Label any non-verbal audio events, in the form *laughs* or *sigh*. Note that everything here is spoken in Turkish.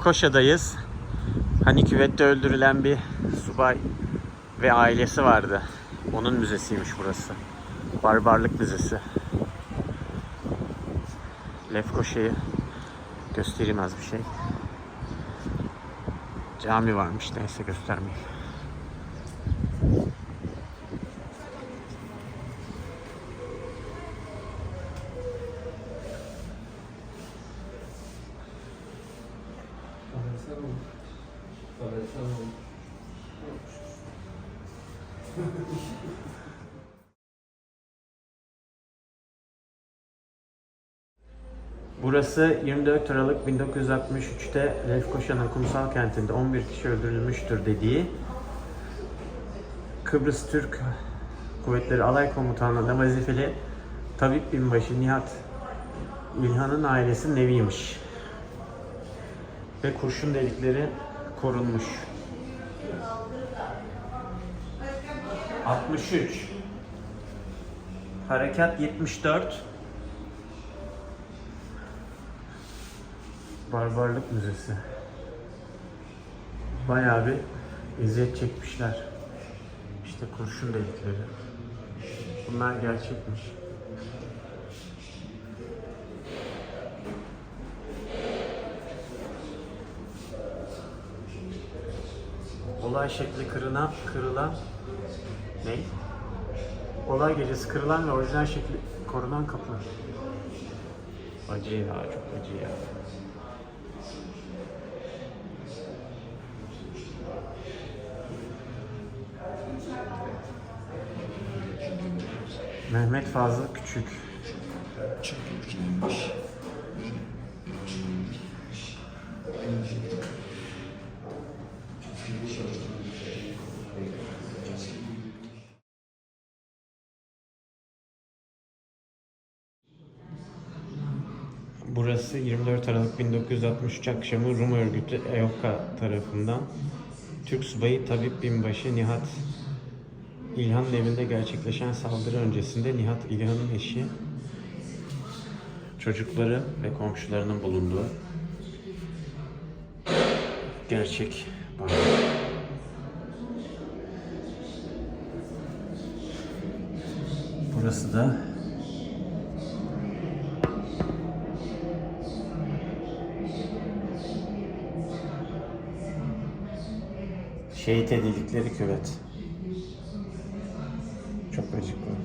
Lefkoşa'dayız. Hani küvette öldürülen bir subay ve ailesi vardı. Onun müzesiymiş burası. Barbarlık Müzesi. Lefkoşa'yı göstereyim az bir şey. Cami varmış neyse göstermeyeyim. *laughs* Burası 24 Aralık 1963'te Lefkoşa'nın kumsal kentinde 11 kişi öldürülmüştür dediği Kıbrıs Türk Kuvvetleri Alay Komutanlığı'nda vazifeli tabip binbaşı Nihat İlhan'ın ailesinin eviymiş. Ve kurşun delikleri korunmuş. 63 Harekat 74 Barbarlık Müzesi. Bayağı bir eziyet çekmişler. İşte kurşun delikleri. Bunlar gerçekmiş. Olay şekli kırılan, kırılan ne? Olay gecesi kırılan ve orijinal şekli korunan kapı. Acı ya, çok acı ya. Mehmet Fazıl Küçük. Burası 24 Aralık 1963 akşamı Rum örgütü EOKA tarafından Türk subayı Tabip Binbaşı Nihat İlhan'ın evinde gerçekleşen saldırı öncesinde Nihat İlhan'ın eşi, çocukları ve komşularının bulunduğu gerçek bar. Burası da şehit edildikleri küvet. Çok acıklı.